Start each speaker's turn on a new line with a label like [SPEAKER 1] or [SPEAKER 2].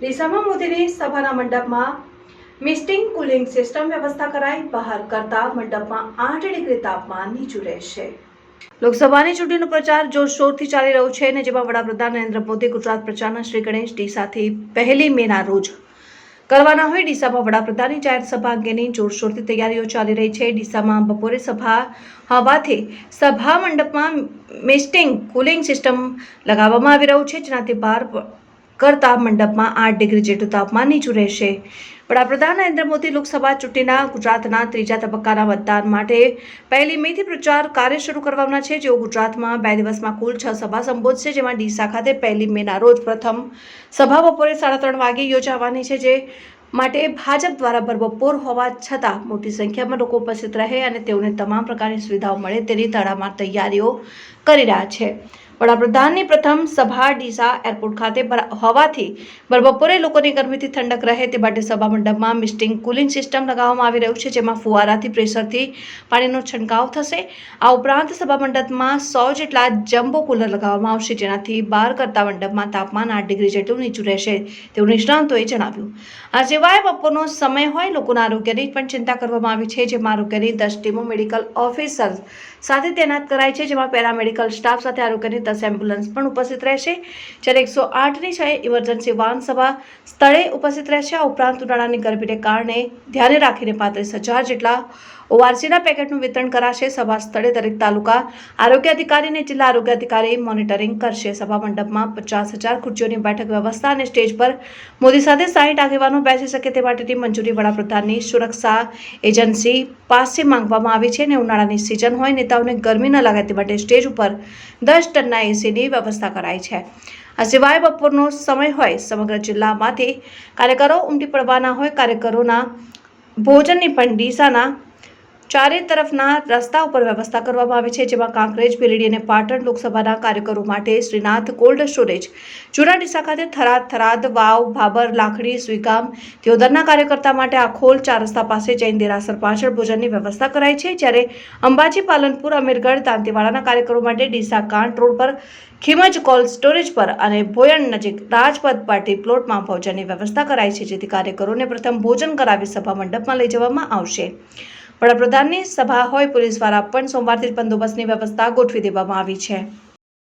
[SPEAKER 1] ડીસામાં મોદીની સભાના મંડપમાં મિસ્ટિંગ cooling system વ્યવસ્થા કરાઈ. બહાર કરતા મંડપમાં આઠ ડિગ્રી તાપમાન નીચું રહેશે. લોકસભાની ચૂંટણીનો પ્રચાર જોરશોરથી ચાલી રહ્યો છે અને જેમાં વડાપ્રધાન નરેન્દ્ર મોદી, ગુજરાત પ્રચારના શ્રી ગણેશ ડીસાથી પહેલી મેના રોજ કરવાના હોય ડીસામાં વડાપ્રધાનની જાહેર સભા અંગેની જોરશોરથી તૈયારીઓ ચાલી રહી છે. ડીસામાં બપોરે સભા હોવાથી સભા મંડપમાં મિસ્ટિંગ કુલિંગ સિસ્ટમ લગાવવામાં આવી રહ્યું છે, જેનાથી બહાર પ- કરતા મંડપમાં આઠ ડિગ્રી જેટલું તાપમાન નીચું રહેશે. વડાપ્રધાન નરેન્દ્ર મોદી લોકસભા ચૂંટણીના ગુજરાતના ત્રીજા તબક્કાના મતદાન માટે પહેલી મેથી પ્રચાર કાર્ય શરૂ કરવાના છે, જેઓ ગુજરાતમાં બે દિવસમાં કુલ છ સભા સંબોધશે, જેમાં ડીસા ખાતે પહેલી મેના રોજ પ્રથમ સભા બપોરે સાડા ત્રણ વાગે યોજાવાની છે, જે માટે ભાજપ દ્વારા ભરબપોર હોવા છતાં મોટી સંખ્યામાં લોકો ઉપસ્થિત રહે અને તેઓને તમામ પ્રકારની સુવિધાઓ મળે તેની તડામાર તૈયારીઓ કરી રહ્યા છે. વડાપ્રધાનની પ્રથમ સભા ડીસા એરપોર્ટ ખાતે હોવાથી બપોરે લોકોની ગરમીથી ઠંડક રહે તે માટે સભા મંડપમાં મિસ્ટિંગ કુલિંગ સિસ્ટમ લગાવવામાં આવી રહ્યું છે, જેમાં ફુવારાથી, પ્રેશરથી પાણીનો છંટકાવ થશે. આ ઉપરાંત સભા મંડપમાં સો જેટલા જમ્બો કુલર લગાવવામાં આવશે, જેનાથી બહાર કરતા મંડપમાં તાપમાન આઠ ડિગ્રી જેટલું નીચું રહેશે તેવું નિષ્ણાંતોએ જણાવ્યું. આ સિવાય બપોરનો સમય હોય લોકોના આરોગ્યની પણ ચિંતા કરવામાં આવી છે, જેમાં આરોગ્યની દસ ટીમો મેડિકલ ઓફિસર સાથે તૈનાત કરાઈ છે, જેમાં પેરામેડિકલ સ્ટાફ સાથે આરોગ્યની દસ એમ્બ્યુલન્સ પણ ઉપસ્થિત રહેશે. જ્યારે એકસો આઠની છ ઇમરજન્સી વાહન સભા સ્થળે ઉપસ્થિત રહેશે. આ ઉપરાંત ઉનાળાની ગરમીને કારણે ધ્યાને રાખીને પાંત્રીસ હજાર જેટલા ઓઆરસીના પેકેટનું વિતરણ કરાશે. સભા સ્થળે દરેક તાલુકા આરોગ્ય અધિકારી અને જિલ્લા આરોગ્ય અધિકારી મોનિટરિંગ કરશે. સભા મંડપમાં પચાસ હજાર ખુરશીઓની બેઠક વ્યવસ્થા અને સ્ટેજ પર મોદી સાથે સાહીઠ આગેવાનો બેસી શકે તે માટેની મંજૂરી વડાપ્રધાનની સુરક્ષા એજન્સી પાસે માંગવામાં આવી છે અને ઉનાળાની સિઝન હોય નેતાઓને ગરમી ન લાગે તે માટે સ્ટેજ ઉપર દસ ટનના એસીની વ્યવસ્થા કરાઈ છે. આ સિવાય બપોરનો સમય હોય સમગ્ર જિલ્લામાંથી કાર્યકરો ઉમટી પડવાના હોય. કાર્યકરોના ભોજનની પણ ડીસાના ચારે તરફના રસ્તા ઉપર વ્યવસ્થા કરવામાં આવી છે, જેમાં કાંકરેજ, ભીલડી અને પાટણ લોકસભાના કાર્યકરો માટે શ્રીનાથ કોલ્ડ સ્ટોરેજ જૂના ડીસા ખાતે થરાદ થરાદ, વાવ ભાબર લાખણી સ્વીગામ ત્યોદરના કાર્યકર્તા માટે આખોલ ચાર રસ્તા પાસે જૈન દેરાસર પાછળ ભોજનની વ્યવસ્થા કરાઈ છે, જ્યારે અંબાજી, પાલનપુર, અમીરગઢ, દાંતીવાડાના કાર્યકરો માટે ડીસા કાંટ રોડ પર ખીમજ કોલ્ડ સ્ટોરેજ પર અને ભોયણ નજીક રાજપથ પાર્ટી પ્લોટમાં ભોજનની વ્યવસ્થા કરાઈ છે, જેથી કાર્યકરોને પ્રથમ ભોજન કરાવી સભા મંડપમાં લઈ જવામાં આવશે. વડાપ્રધાનની સભા હોય પોલીસ દ્વારા પણ સોમવારથી જ બંદોબસ્તની વ્યવસ્થા ગોઠવી દેવામાં આવી છે.